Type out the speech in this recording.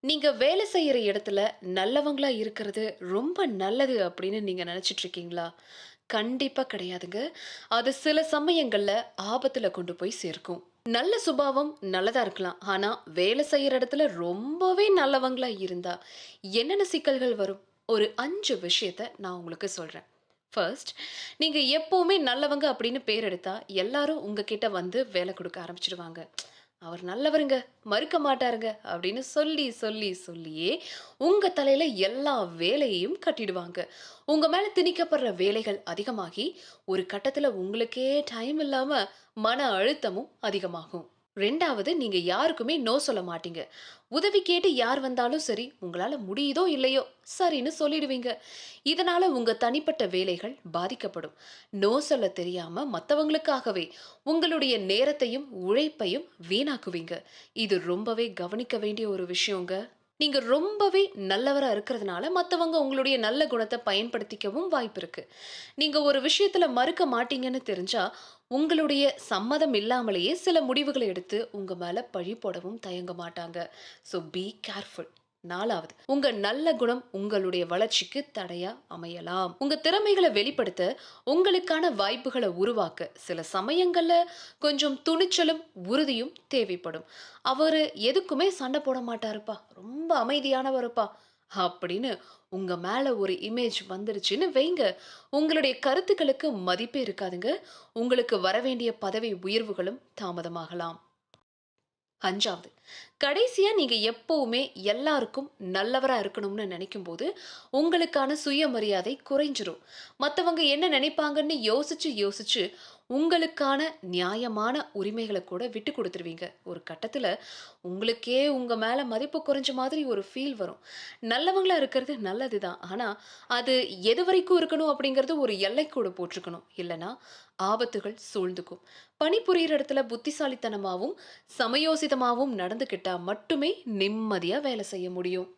நீங்க வேலை செய்யற இடத்துல நல்லவங்களா இருக்கிறது ரொம்ப நல்லது அப்படின்னு நீங்க நினைச்சிட்டு இருக்கீங்களா? கண்டிப்பா கிடையாதுங்க. அது சில சமயங்கள்ல ஆபத்துல கொண்டு போய் சேர்க்கும். நல்ல சுபாவம் நல்லதா இருக்கலாம். ஆனா, வேலை செய்யற இடத்துல ரொம்பவே நல்லவங்களா இருந்தா, என்னென்ன சிக்கல்கள் வரும்? ஒரு அஞ்சு விஷயத்த நான் உங்களுக்கு சொல்றேன். ஃபர்ஸ்ட், நீங்கள் எப்போவுமே நல்லவங்க அப்படின்னு பேர் எடுத்தால் எல்லாரும் உங்ககிட்ட வந்து வேலை கொடுக்க ஆரம்பிச்சிடுவாங்க அவர் நல்லவருங்க, மறுக்க மாட்டாருங்க அப்படின்னு சொல்லி, சொல்லி, சொல்லியே உங்க தலையில எல்லா வேலையையும் கட்டிடுவாங்க. உங்க மேல திணிக்கப்படுற வேலைகள் அதிகமாகி, ஒரு கட்டத்துல உங்களுக்கே டைம் இல்லாம மன அழுத்தமும் அதிகமாகும். ரெண்டாவது நீங்க யாருக்குமே நோ சொல்ல மாட்டீங்க. உதவி கேட்டு யார் வந்தாலும் சரி, உங்களால முடியுதோ இல்லையோ சரின்னு சொல்லிடுவீங்க. இதனால உங்க தனிப்பட்ட வேலைகள் பாதிக்கப்படும். நோ சொல்ல தெரியாம மற்றவங்களுக்காகவே உங்களுடைய நேரத்தையும், உழைப்பையும் வீணாக்குவீங்க. இது ரொம்பவே கவனிக்க வேண்டிய ஒரு விஷயங்க. நீங்க ரொம்பவே நல்லவரா இருக்கிறதுனால, மற்றவங்க உங்களுடைய நல்ல குணத்தை பயன்படுத்திக்கவும் வாய்ப்பு இருக்கு. நீங்க ஒரு விஷயத்துல மறுக்க மாட்டீங்கன்னு தெரிஞ்சா, உங்களுடைய சம்மதம் இல்லாமலேயே சில முடிவுகளை எடுத்து உங்க மேல பழி போடவும் தயங்க மாட்டாங்க. So be careful. நாலாவது உங்க நல்ல குணம் உங்களுடைய வளர்ச்சிக்கு தடையா அமையலாம். உங்க திறமைகளை வெளிப்படுத்த, உங்களுக்கான வாய்ப்புகளை உருவாக்க, சில சமயங்கள்ல கொஞ்சம் துணிச்சலும், உறுதியும் தேவைப்படும். அவரு எதுக்குமே சண்டை போட மாட்டாருப்பா, ரொம்ப அமைதியானவருப்பா அப்படின்னு உங்க மேல ஒரு இமேஜ் வந்துருச்சுன்னு வைங்க, உங்களுடைய கருத்துக்களுக்கு மதிப்பே இருக்காதுங்க. உங்களுக்கு வரவேண்டிய பதவி உயர்வுகளும் தாமதமாகலாம். அஞ்சாவது கடைசியா நீங்க எப்போவுமே எல்லாருக்கும் நல்லவரா இருக்கணும்னு நினைக்கும்போது, உங்களுக்கான சுயமரியாதை குறைஞ்சிரும். மத்தவங்க என்ன நினைப்பாங்கன்னு யோசிச்சு, யோசிச்சு உங்களுக்கான நியாயமான உரிமைகளை கூட விட்டு கொடுத்துருவீங்க ஒரு கட்டத்தில் உங்களுக்கே உங்கள் மேலே மதிப்பு குறைஞ்ச மாதிரி ஒரு ஃபீல் வரும். நல்லவங்களாக இருக்கிறது நல்லது தான். ஆனால் அது எது வரைக்கும் இருக்கணும் அப்படிங்கிறது ஒரு எல்லைக்கூட போட்டிருக்கணும். இல்லைன்னா ஆபத்துகள் சூழ்ந்துக்கும். பணிபுரியிற இடத்துல புத்திசாலித்தனமாகவும் சமயோசிதமாகவும் நடந்துக்கிட்டால் மட்டுமே நிம்மதியாக வேலை செய்ய முடியும்.